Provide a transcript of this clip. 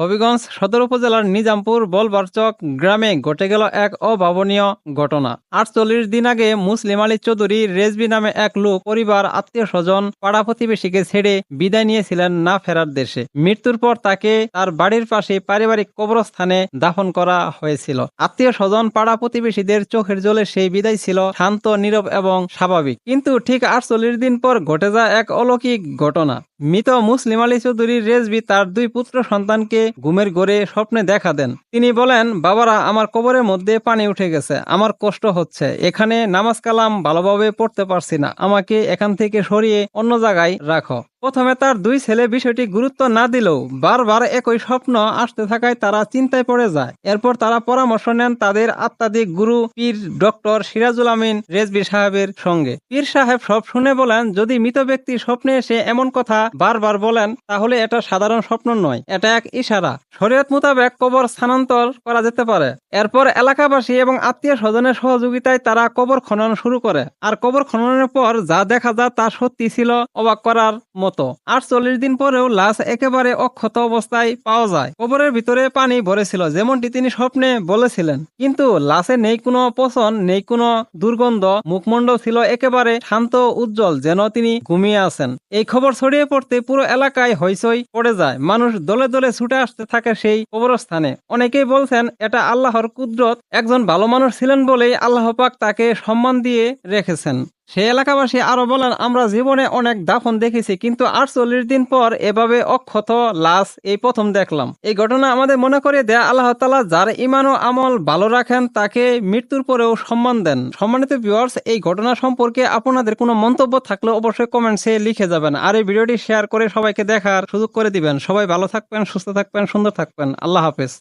হবিগঞ্জ সদর উপজেলার নিজামপুর বলবারচক গ্রামে ঘটে গেল এক অভাবনীয় ঘটনা। আটচল্লিশ দিন আগে মুসলিম আলী চৌধুরী রেজবি নামে এক লোক পরিবার, আত্মীয় স্বজন, পাড়া প্রতিবেশীকে ছেড়ে বিদায় নিয়েছিলেন না ফেরার দেশে। মৃত্যুর পর তাকে তার বাড়ির পাশে পারিবারিক কবরস্থানে দাফন করা হয়েছিল। আত্মীয় স্বজন, পাড়া প্রতিবেশীদের চোখের জলে সেই বিদায় ছিল শান্ত, নীরব এবং স্বাভাবিক। কিন্তু ঠিক আটচল্লিশ দিন পর ঘটে যায় এক অলৌকিক ঘটনা। মৃত মুসলিম আলী চৌধুরীর রেজবি তার দুই পুত্র সন্তানকে ঘুমের গড়ে স্বপ্নে দেখা দেন। তিনি বলেন, বাবারা, আমার কবরের মধ্যে পানি উঠে গেছে। আমার কষ্ট হচ্ছে। এখানে নামাজ কালাম ভালোভাবে পড়তে পারছি না। আমাকে এখান থেকে সরিয়ে অন্য জায়গায় রাখো। প্রথমে তার দুই ছেলে বিষয়টি গুরুত্ব না দিলেও বারবার একই স্বপ্ন আসতে থাকায় তারা চিন্তায় পড়ে যায়। এরপর তারা পরামর্শ নেন তাদের আত্মাদিক গুরু, পীর, ডক্টর সিরাজুল আমিন, রেজবি সাহেবের সঙ্গে। পীর সাহেব সব শুনে বলেন, যদি মৃত ব্যক্তি স্বপ্নে এসে এমন কথা বারবার বলেন, তাহলে এটা সাধারণ স্বপ্ন নয়। এটা এক ইশারা। শরীয়ত মোতাবেক কবর স্থানান্তর করা যেতে পারে। এরপর এলাকাবাসী এবং আত্মীয় স্বজনের সহযোগিতায় তারা কবর খনন শুরু করে। আর কবর খননের পর যা দেখা যায় তা সত্যি ছিল অবাক করার মতো। আটচল্লিশ দিন পরেও লাশ একেবারে অক্ষত অবস্থায় পাওয়া যায়। কবরের ভিতরে পানি ভরেছিল, যেমনটি তিনি স্বপ্নে বলেছিলেন। কিন্তু লাশে নেই কোনো পচন, নেই কোনো দুর্গন্ধ। মুখমণ্ডল ছিল একেবারে শান্ত, উজ্জ্বল, যেন তিনি ঘুমিয়ে আছেন। এই খবর ছড়িয়ে পড়তে পুরো এলাকায় হইচই পড়ে যায়। মানুষ দলে দলে ছুটে আসতে থাকে সেই কবরস্থানে। অনেকেই বলছেন, এটা আল্লাহর কুদরত। একজন ভালো মানুষ ছিলেন বলেই আল্লাহ পাক তাকে সম্মান দিয়ে রেখেছেন। সেই এলাকাবাসী আরও বলেন, আমরা জীবনে অনেক দাফন দেখেছি, কিন্তু আটচল্লিশ দিন পর এভাবে অক্ষত লাশ এই প্রথম দেখলাম। এই ঘটনা আমাদের মনে করে দেয়া আল্লাহ তালা যার ইমান ও আমল ভালো রাখেন, তাকে মৃত্যুর পরেও সম্মান দেন। সম্মানিত ভিউয়ার্স এই ঘটনা সম্পর্কে আপনাদের কোনো মন্তব্য থাকলে অবশ্যই কমেন্টসে লিখে যাবেন। আর এই ভিডিওটি শেয়ার করে সবাইকে দেখার সুযোগ করে দিবেন। সবাই ভালো থাকবেন, সুস্থ থাকবেন, সুন্দর থাকবেন। আল্লাহ হাফেজ।